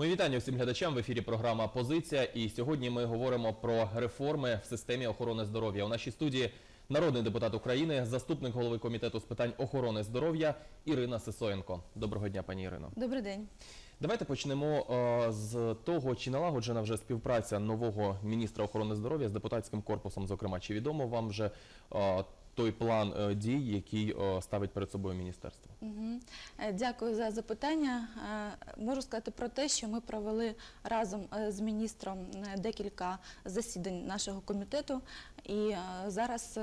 Мої вітання всім глядачам в ефірі. Програма Позиція. І сьогодні ми говоримо про реформи в системі охорони здоров'я. У нашій студії народний депутат України, заступник голови комітету з питань охорони здоров'я Ірина Сисоєнко. Доброго дня, пані Ірино. Добрий день. Давайте почнемо е, з того, чи налагоджена вже співпраця нового міністра охорони здоров'я з депутатським корпусом. Зокрема, чи відомо вам вже е, той план е, дій, який ставить перед собою міністерство? Е, Дякую за запитання. Е, Можу сказати про те, що ми провели разом е, з міністром декілька засідань нашого комітету, і зараз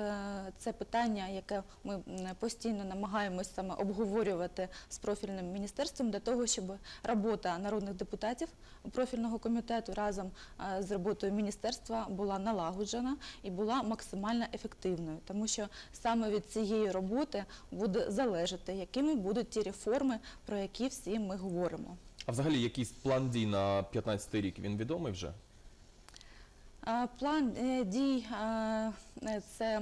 це питання, яке ми постійно намагаємось саме обговорювати з профільним міністерством для того, щоб робота народних депутатів профільного комітету разом з роботою міністерства була налагоджена і була максимально ефективною, тому що саме від цієї роботи буде залежати, якими будуть ті реформи, про які всі ми говоримо. А взагалі якийсь план дій на 15 рік він відомий вже? План е, дій е, це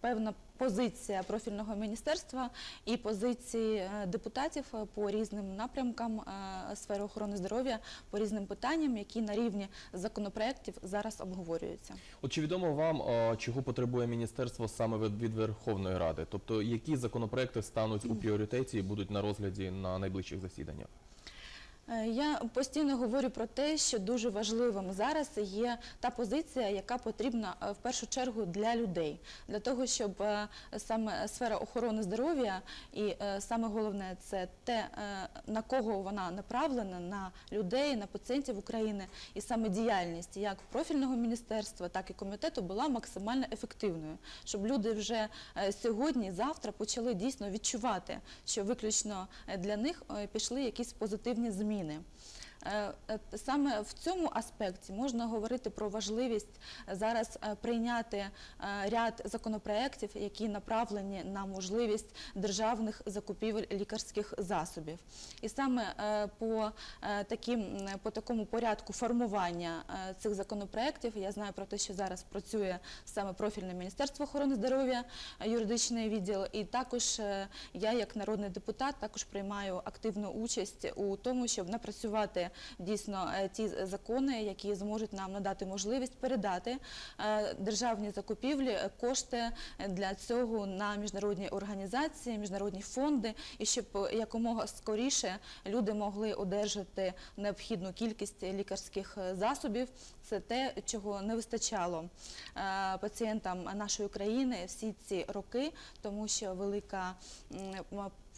певна позиція профільного міністерства і позиції е, депутатів е, по різним напрямкам е, сфери охорони здоров'я, по різним питанням, які на рівні законопроєктів зараз обговорюються. От чи відомо вам, чого потребує міністерство саме від, від Верховної Ради? Тобто, які законопроекти стануть у пріоритеті і будуть на розгляді на найближчих засіданнях? Е, Я постійно говорю про те, що дуже важливим зараз є та позиція, яка потрібна е, в першу чергу для людей, для того, щоб е, саме сфера охорони здоров'я і саме головне це те, на кого вона направлена, на людей, на пацієнтів України, і саме діяльність як профільного міністерства, так і комітету була максимально ефективною, щоб люди вже сьогодні, завтра почали дійсно відчувати, що виключно для них пішли якісь позитивні зміни. Е, Саме в цьому аспекті можна говорити про важливість зараз е, прийняти е, ряд законопроєктів, які направлені на можливість державних закупівель лікарських засобів. І саме е, по, е, таким, по такому порядку формування е, цих законопроєктів я знаю про те, що зараз працює саме профільне Міністерство охорони здоров'я, е, юридичний відділ, і також е, я, як народний депутат, також приймаю активну участь у тому, щоб напрацювати дійсно е, ті закони, які зможуть нам надати можливість передати е, державні закупівлі е, кошти для цього на міжнародні організації, міжнародні фонди, і щоб якомога скоріше люди могли одержати необхідну кількість лікарських засобів. Це те, чого не вистачало пацієнтам нашої країни всі ці роки, тому що велика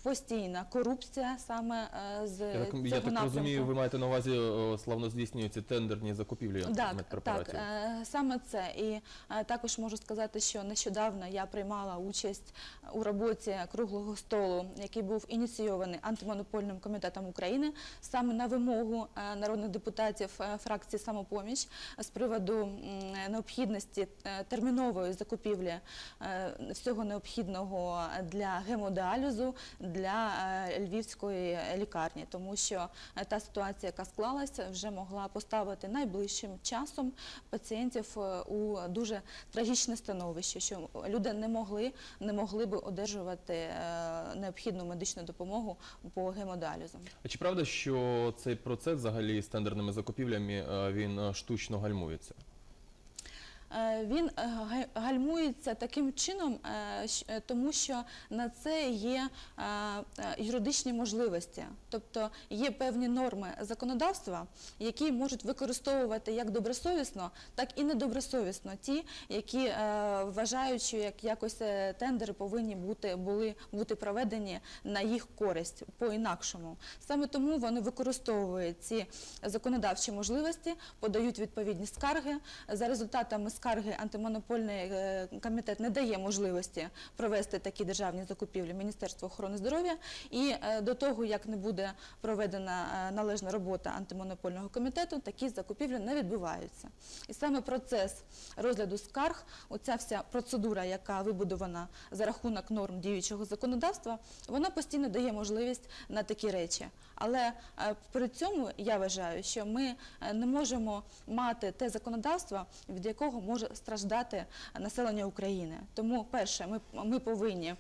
постійна корупція саме е, з Я так, цього я так напрямку. розумію, ви маєте на увазі е, славно здійснюються тендерні закупівлі Так, так, медпрепаратів. е, саме це. І е, також можу сказати, що нещодавно я приймала участь у роботі круглого столу, який був ініційований антимонопольним комітетом України, саме на вимогу е, народних депутатів е, фракції самопоміч з приводу м, необхідності е, термінової закупівлі е, всього необхідного для гемодіалізу для е, львівської лікарні, тому що е, та ситуація, яка склалася, вже могла поставити найближчим часом пацієнтів е, у дуже трагічне становище, що люди не могли, не могли би одержувати необхідну медичну допомогу по гемодіалізу. А чи правда, що цей процес взагалі з тендерними закупівлями він штучно гальмується? Е, Він е, гальмується таким чином, е, тому що на це є юридичні можливості, тобто є певні норми законодавства, які можуть використовувати як добросовісно, так і недобросовісно ті, які вважають, що як якось тендери повинні бути бути проведені на їх користь по-інакшому. Саме тому вони використовують ці законодавчі можливості, подають відповідні скарги. За результатами скарги антимонопольний е, комітет не дає можливості провести такі державні закупівлі Міністерства охорони здоров'я. І е, до того, як не буде проведена е, належна робота антимонопольного комітету, такі закупівлі не відбуваються. І саме процес розгляду скарг, оця вся процедура, яка вибудована за рахунок норм діючого законодавства, вона постійно дає можливість на такі речі. Але при цьому я вважаю, що ми не можемо мати те законодавство, від якого може страждати населення України. Тому, перше, ми, ми повинні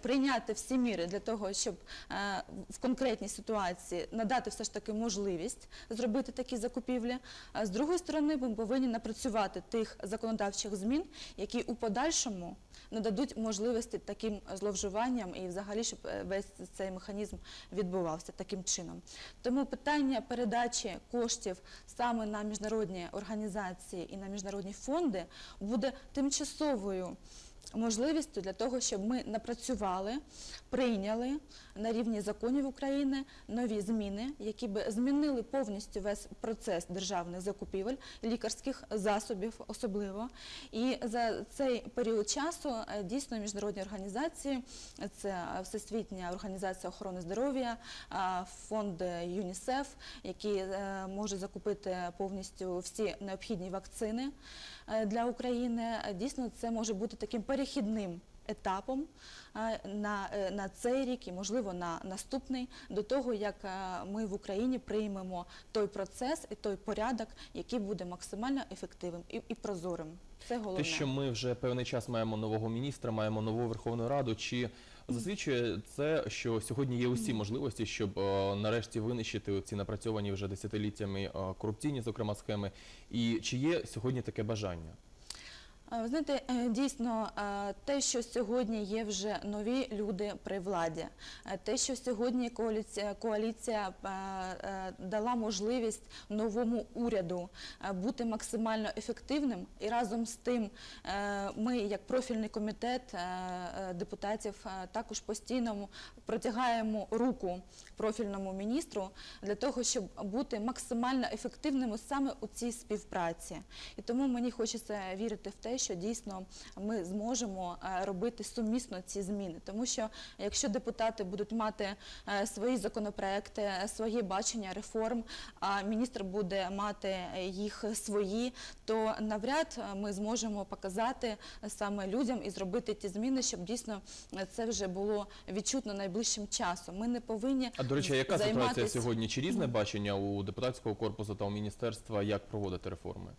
прийняти всі міри для того, щоб е, в конкретній ситуації надати все ж таки можливість зробити такі закупівлі. А з другої сторони, ми повинні напрацювати тих законодавчих змін, які у подальшому не дадуть можливості таким зловживанням і взагалі, щоб е, весь цей механізм відбувався таким чином. Тому питання передачі коштів саме на міжнародні організації і на міжнародні фонди буде тимчасовою можливістю для того, щоб ми напрацювали, прийняли на рівні законів України нові зміни, які би змінили повністю весь процес державних закупівель, лікарських засобів особливо. І за цей період часу е, дійсно міжнародні організації, це Всесвітня організація охорони здоров'я, фонд ЮНІСЕФ, які е, можуть закупити повністю всі необхідні вакцини е, для України. Е, Дійсно, це може бути таким перехідним етапом е, на, е, на цей рік і, можливо, на наступний, до того, як е, ми в Україні приймемо той процес і той порядок, який буде максимально ефективним і, і прозорим. Це головне. Те, що ми вже певний час маємо нового міністра, маємо нову Верховну Раду. Чи засвідчує це, що сьогодні є усі можливості, щоб е, нарешті винищити ці напрацьовані вже десятиліттями е, корупційні, зокрема схеми? І чи є сьогодні таке бажання? Е, Ви знаєте, е, дійсно, е, те, що сьогодні є вже нові люди при владі, те, що сьогодні коаліція, коаліція дала можливість новому уряду бути максимально ефективним, і разом з тим ми, як профільний комітет депутатів, також постійно протягаємо руку профільному міністру для того, щоб бути максимально ефективними саме у цій співпраці. І тому мені хочеться вірити в те, що дійсно ми зможемо е, робити сумісно ці зміни. Тому що якщо депутати будуть мати е, свої законопроекти, е, своє бачення реформ, а міністр буде мати їх свої, то навряд ми зможемо показати саме людям і зробити ті зміни, щоб дійсно це вже було відчутно найближчим часом. Ми не повинні А до речі, яка ситуація сьогодні? Чи різне бачення у депутатського корпусу та у міністерства, як проводити реформи?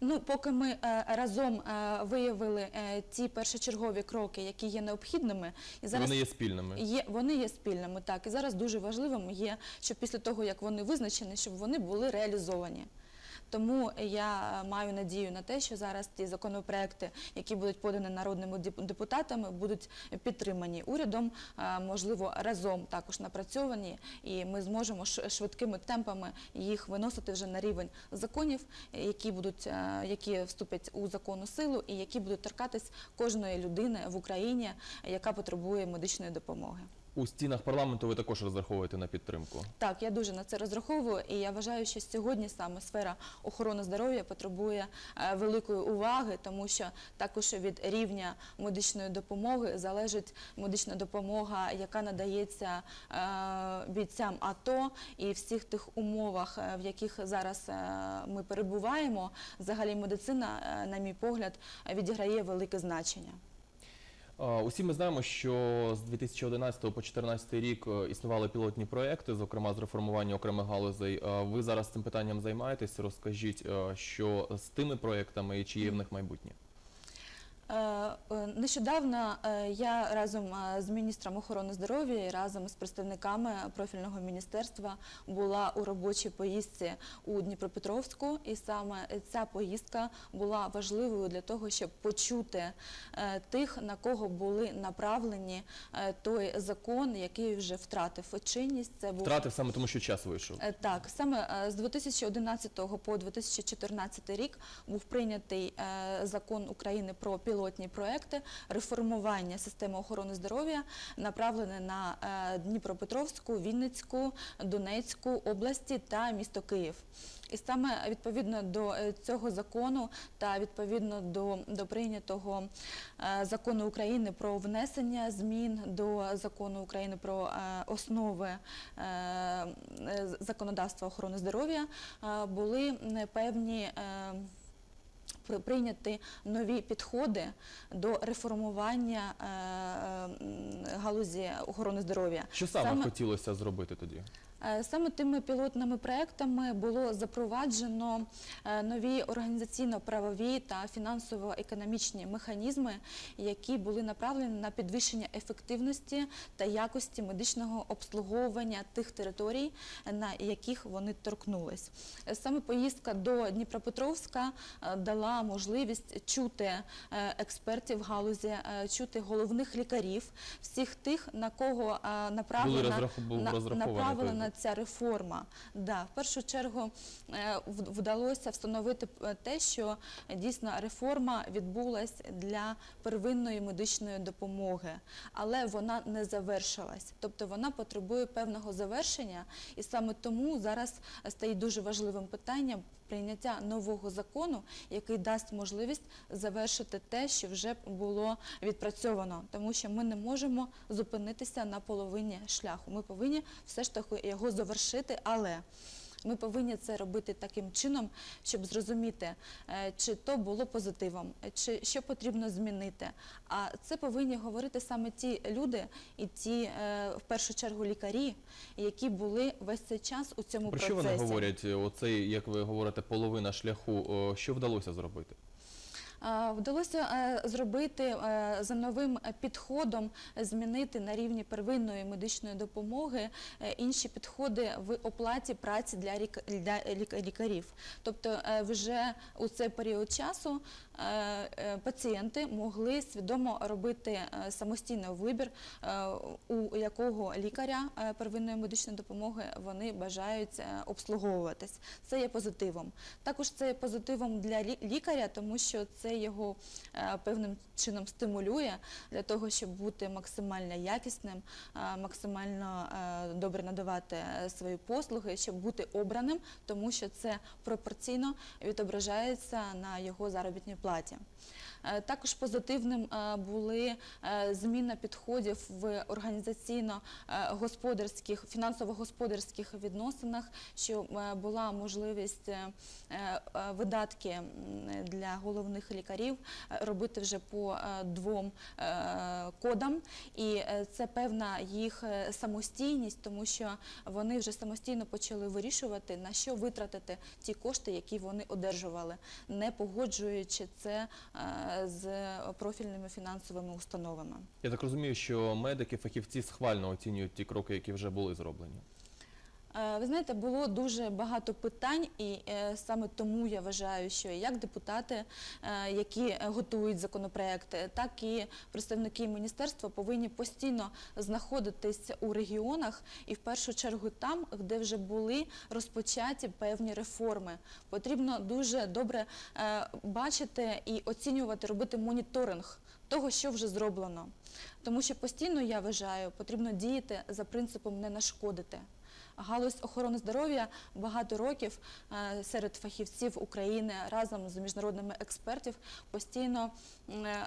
Ну, поки ми разом виявили е, ті першочергові кроки, які є необхідними, і зараз Вони є спільними. Є, вони є спільними, так. І зараз дуже важливим є, щоб після того, як вони визначені, щоб вони були реалізовані. Тому я маю надію на те, що зараз ті законопроекти, які будуть подані народними деп- депутатами, будуть підтримані урядом, можливо, разом також напрацьовані, і ми зможемо швидкими темпами їх виносити вже на рівень законів, які будуть, е, які вступлять у законну силу і які будуть торкатись кожної людини в Україні, яка потребує медичної допомоги. У стінах парламенту ви також розраховуєте на підтримку. Так, я дуже на це розраховую, і я вважаю, що сьогодні саме сфера охорони здоров'я потребує е, великої уваги, тому що також від рівня медичної допомоги залежить медична допомога, яка надається е, бійцям АТО і всіх тих умовах, е, в яких зараз ми перебуваємо. Взагалі медицина, на мій погляд, відіграє велике значення. Усі ми знаємо, що з 2011 по 2014 рік е, існували пілотні проекти, зокрема з реформування окремих галузей. Ви зараз цим питанням займаєтесь. Розкажіть, е, що з тими проектами і чи є в них майбутнє? Е, е, Нещодавно е, я разом з міністром охорони здоров'я і разом з представниками профільного міністерства була у робочій поїздці у Дніпропетровську, і саме ця поїздка була важливою для того, щоб почути тих, на кого були направлені той закон, який вже втратив чинність. Це був Втратив саме тому, що час вийшов. Так, саме з 2011 по 2014 рік був прийнятий закон України про пілотні проекти реформування системи охорони здоров'я, направлене на е, Дніпропетровську, Вінницьку, Донецьку області та місто Київ. І саме відповідно до е, цього закону та відповідно до, до прийнятого е, закону України про внесення змін до закону України про основи законодавства охорони здоров'я були певні. Е, при- Прийняти нові підходи до реформування е, галузі охорони здоров'я. Що саме, хотілося зробити тоді? Е, Саме тими пілотними проектами було запроваджено е, нові організаційно-правові та фінансово-економічні механізми, які були направлені на підвищення ефективності та якості медичного обслуговування тих територій, е, на яких вони торкнулись. Саме поїздка до Дніпропетровська дала можливість чути експертів галузі, чути головних лікарів, всіх тих, на кого направлена, був на- той ця реформа. Да, в першу чергу е, вдалося встановити е, те, що дійсно реформа відбулась для первинної медичної допомоги, але вона не завершилась. Тобто вона потребує певного завершення, і саме тому зараз стає дуже важливим питанням прийняття нового закону, який дасть можливість завершити те, що вже було відпрацьовано, тому що ми не можемо зупинитися на половині шляху. Ми повинні все ж таки його завершити, але ми повинні це робити таким чином, щоб зрозуміти, е, чи то було позитивом, чи що потрібно змінити. А це повинні говорити саме ті люди і ті, е, в першу чергу, лікарі, які були весь цей час у цьому Про що вони говорять? Оцей, як ви говорите, половина шляху. Що вдалося зробити? Е, Вдалося е, зробити е, за новим підходом, змінити на рівні первинної медичної допомоги інші підходи в оплаті праці для лікарів. Тобто вже у цей період часу пацієнти могли свідомо робити е, самостійний вибір, е, у якого лікаря е, первинної медичної допомоги вони бажають е, обслуговуватись. Це є позитивом. Також це є позитивом для лікаря, тому що це його е, певним чином стимулює для того, щоб бути максимально якісним, е, максимально е, добре надавати е, свої послуги, щоб бути обраним, тому що це пропорційно відображається на його заробітній платі. Е, Також позитивним е, були е, зміна підходів в організаційно-господарських, фінансово-господарських відносинах, що е, була можливість е, е, видатки для головних лікарів е, робити вже по е, двом е, кодам, і е, це певна їх е, самостійність, тому що вони вже самостійно почали вирішувати, на що витратити ті кошти, які вони одержували, не погоджуючи це е, з профільними фінансовими установами. Я так розумію, що медики, фахівці схвально оцінюють ті кроки, які вже були зроблені. Е, Ви знаєте, було дуже багато питань, і е, саме тому я вважаю, що як депутати, е, які готують законопроекти, так і представники міністерства повинні постійно знаходитись у регіонах і в першу чергу там, де вже були розпочаті певні реформи. Потрібно дуже добре бачити і оцінювати, робити моніторинг того, що вже зроблено. Тому що постійно я вважаю, потрібно діяти за принципом не нашкодити. Галузь охорони здоров'я багато років е, серед фахівців України разом з міжнародними експертів постійно е, е,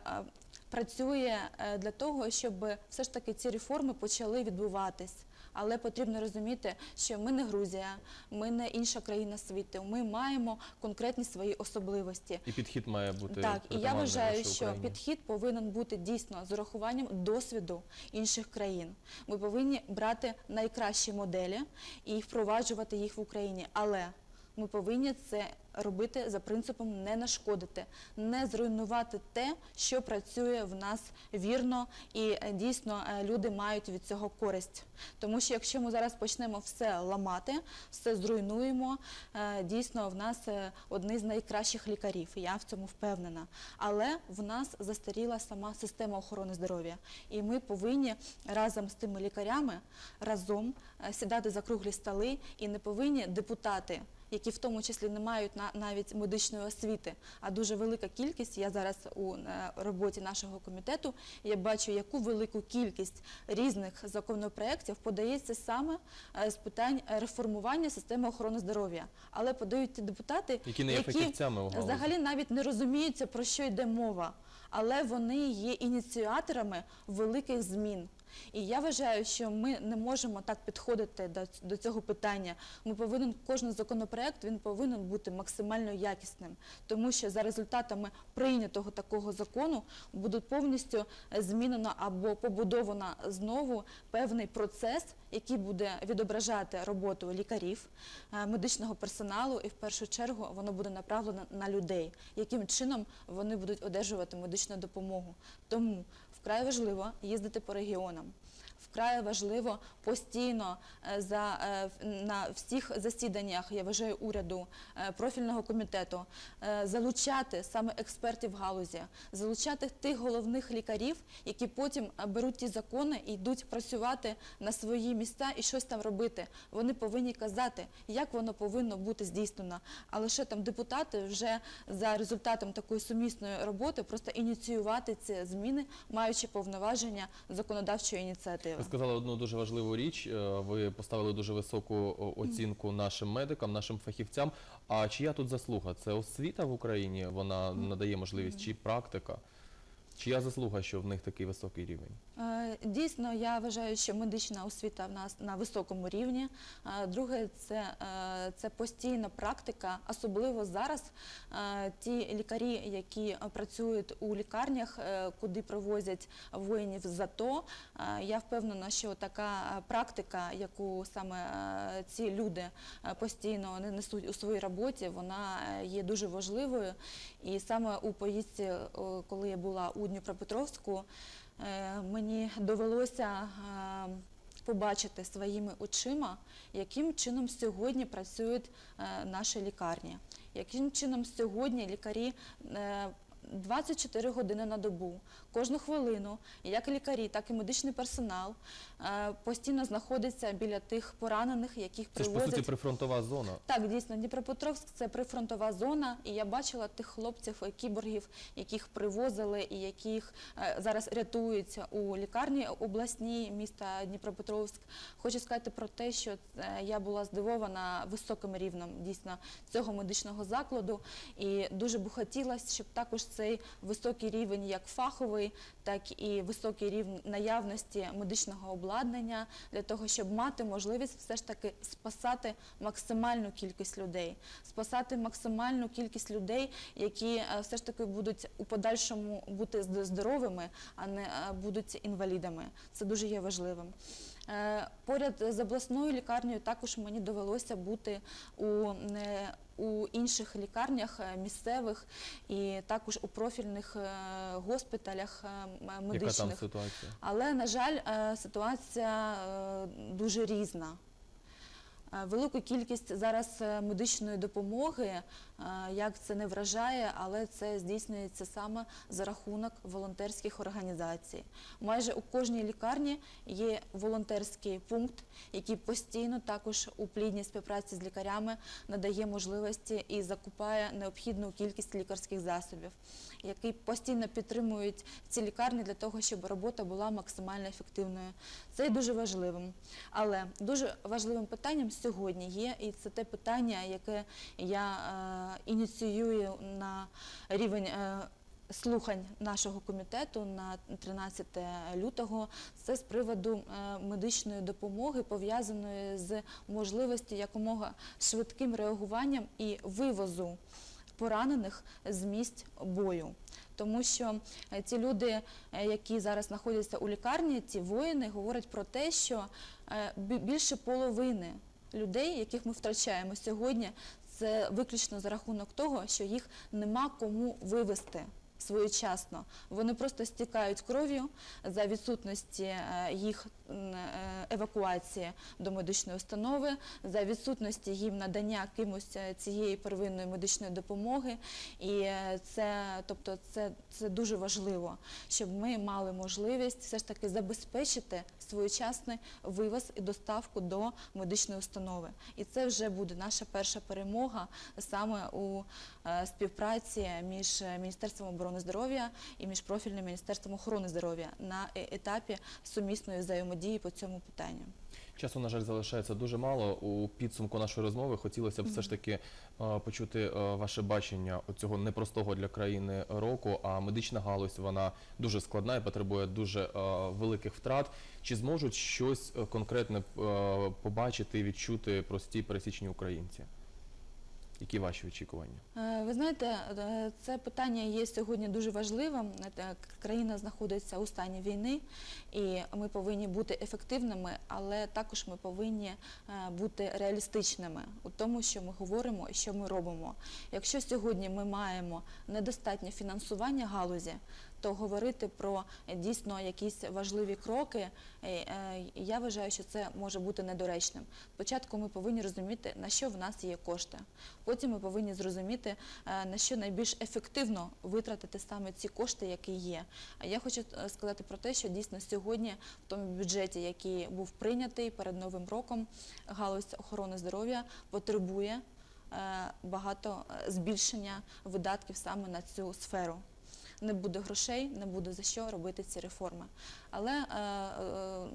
працює для того, щоб все ж таки ці реформи почали відбуватись. Але потрібно розуміти, що ми не Грузія, ми не інша країна світу. Ми маємо конкретні свої особливості. І підхід має бути Так, і я вважаю, що підхід повинен бути дійсно з урахуванням досвіду інших країн. Ми повинні брати найкращі моделі і впроваджувати їх в Україні. Але ми повинні це робити за принципом не нашкодити, не зруйнувати те, що працює в нас вірно, і е, дійсно е, люди мають від цього користь. Тому що якщо ми зараз почнемо все ламати, все зруйнуємо, е, дійсно в нас одні з найкращих лікарів. Я в цьому впевнена. Але в нас застаріла сама система охорони здоров'я, і ми повинні разом з тими лікарями разом сідати за круглі столи і не повинні депутати які в тому числі не мають на, навіть медичної освіти, а дуже велика кількість. Я зараз у е, роботі нашого комітету я бачу, яку велику кількість різних законопроєктів подається саме е, з питань реформування системи охорони здоров'я. Але подають ті депутати, Які не галузі. взагалі навіть не розуміються, про що йде мова, але вони є ініціаторами великих змін. І я вважаю, що ми не можемо так підходити до, до цього питання. Ми повинен кожен законопроект він повинен бути максимально якісним, тому що за результатами прийнятого такого закону буде повністю е, змінено або побудовано знову певний процес, який буде відображати роботу лікарів, е, медичного персоналу, і в першу чергу воно буде направлено на людей, яким чином вони будуть одержувати медичну допомогу. Тому вкрай важливо їздити по регіонам. Вкрай важливо постійно е, за, е, на всіх засіданнях, я вважаю, уряду, е, профільного комітету, залучати саме експертів в галузі, залучати тих головних лікарів, які потім беруть ті закони і йдуть працювати на свої місця і щось там робити. Вони повинні казати, як воно повинно бути здійснено. А лише там депутати вже за результатом такої сумісної роботи просто ініціювати ці зміни, маючи повноваження законодавчої ініціативи. Ви сказали одну дуже важливу річ. е, Ви поставили дуже високу оцінку нашим медикам, нашим фахівцям. А чия тут заслуга? Це освіта в Україні? Вона надає можливість, чи практика? Чия заслуга, що в них такий високий рівень? Дійсно, я вважаю, що медична освіта в нас на високому рівні. Е, Друге, це, е, це постійна практика, особливо зараз е, ті лікарі, які працюють у лікарнях, куди привозять воїнів з АТО. Я впевнена, що така практика, яку саме ці люди постійно не несуть у своїй роботі, вона є дуже важливою. І саме у поїздці, коли я була у Дніпропетровську, мені довелося е, побачити своїми очима, яким чином сьогодні працюють е, наші лікарні, яким чином сьогодні лікарі е, 24 години на добу, кожну хвилину, як лікарі, так і медичний персонал е, постійно знаходиться біля тих поранених, яких Це ж по привозять. суті прифронтова зона. Так, дійсно, Дніпропетровськ це прифронтова зона, і я бачила тих хлопців, е, кіборгів, яких привозили і яких е, зараз рятуються у лікарні обласній міста Дніпропетровськ. Хочу сказати про те, що я була здивована високим рівнем дійсно цього медичного закладу, і дуже б хотілося, щоб також цей високий рівень, як фаховий, так і високий рівень наявності медичного обладнання для того, щоб мати можливість все ж таки спасати максимальну кількість людей, спасати максимальну кількість людей, які е, все ж таки будуть у подальшому бути зд- здоровими, а не е, будуть інвалідами. Це дуже є важливим. Е, Поряд з обласною лікарнею також мені довелося бути у, у інших лікарнях е, місцевих і також у профільних е, госпіталях медичних. Яка там ситуація? Але, на жаль, е, ситуація е, дуже різна. Е, Велику кількість зараз е, медичної допомоги, е, як це не вражає, але це здійснюється саме за рахунок волонтерських організацій. Майже у кожній лікарні є волонтерський пункт, який постійно також у плідній співпраці з лікарями надає можливості і закупає необхідну кількість лікарських засобів, які постійно підтримують ці лікарні для того, щоб робота була максимально ефективною. Це є дуже важливим. Але дуже важливим питанням сьогодні є, і це те питання, яке я е, ініціюю на рівень. Е, Слухань нашого комітету на 13 лютого це з приводу е, медичної допомоги, пов'язаної з можливістю якомога швидким реагуванням і вивозу поранених з місць бою. Тому що ці люди, які зараз знаходяться у лікарні, ці воїни говорять про те, що більше половини людей, яких ми втрачаємо сьогодні, це виключно за рахунок того, що їх нема кому вивезти своєчасно. Вони просто стікають кров'ю за відсутності е, їх е, евакуації до медичної установи, за відсутності їм надання кимось е, цієї первинної медичної допомоги. І це, тобто, це, це дуже важливо, щоб ми мали можливість все ж таки забезпечити своєчасний вивоз і доставку до медичної установи. І це вже буде наша перша перемога саме у співпраці між Міністерством оборони здоров'я і між профільним міністерством охорони здоров'я на е- етапі сумісної взаємодії по цьому питанню. Часу, на жаль, залишається дуже мало. У підсумку нашої розмови хотілося б все ж таки е, почути е, ваше бачення цього непростого для країни року. А медична галузь вона дуже складна і потребує дуже великих втрат. Чи зможуть щось конкретне побачити і відчути прості пересічні українці? Які ваші очікування? Е, Ви знаєте, е, це питання є сьогодні дуже важливим. Е, Країна знаходиться у стані війни, і ми повинні бути ефективними, але також ми повинні бути реалістичними у тому, що ми говоримо і що ми робимо. Якщо сьогодні ми маємо недостатнє фінансування галузі, то говорити про е, дійсно якісь важливі кроки, е, е, я вважаю, що це може бути недоречним. Спочатку ми повинні розуміти, на що в нас є кошти. Потім ми повинні зрозуміти, на що найбільш ефективно витратити саме ці кошти, які є. Я хочу сказати про те, що дійсно сьогодні в тому бюджеті, який був прийнятий перед новим роком, галузь охорони здоров'я потребує багато збільшення видатків саме на цю сферу. Не буде грошей, не буде за що робити ці реформи. Але е, е,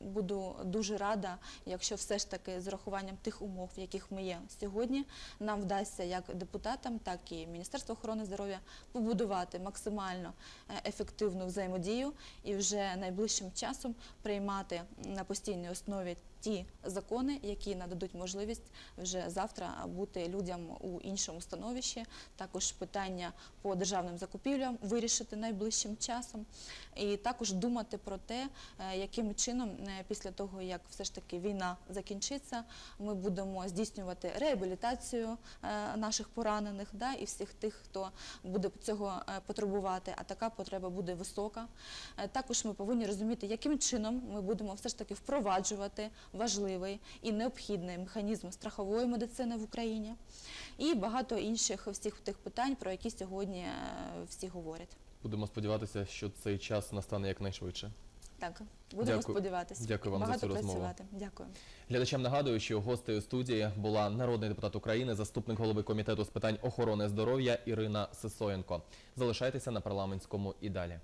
буду дуже рада, якщо все ж таки з урахуванням тих умов, в яких ми є сьогодні, нам вдасться як депутатам, так і Міністерству охорони здоров'я побудувати максимально е, ефективну взаємодію і вже найближчим часом приймати на постійній основі ті закони, які нададуть можливість вже завтра бути людям у іншому становищі. Також питання по державним закупівлям вирішити найближчим часом, і також думати про те, е, яким чином е, після того, як все ж таки війна закінчиться, ми будемо здійснювати реабілітацію е, наших поранених, да, і всіх тих, хто буде цього потребувати, а така потреба буде висока. Також ми повинні розуміти, яким чином ми будемо все ж таки впроваджувати важливий і необхідний механізм страхової медицини в Україні і багато інших всіх тих питань, про які сьогодні е, всі говорять. Будемо сподіватися, що цей час настане якнайшвидше. Так, будемо Дякую. сподіватися. Дякую вам за багато цю розмову. працювати. Дякую. Глядачам нагадую, що гостею студії була народний депутат України, заступник голови комітету з питань охорони здоров'я Ірина Сисоєнко. Залишайтеся на парламентському і далі.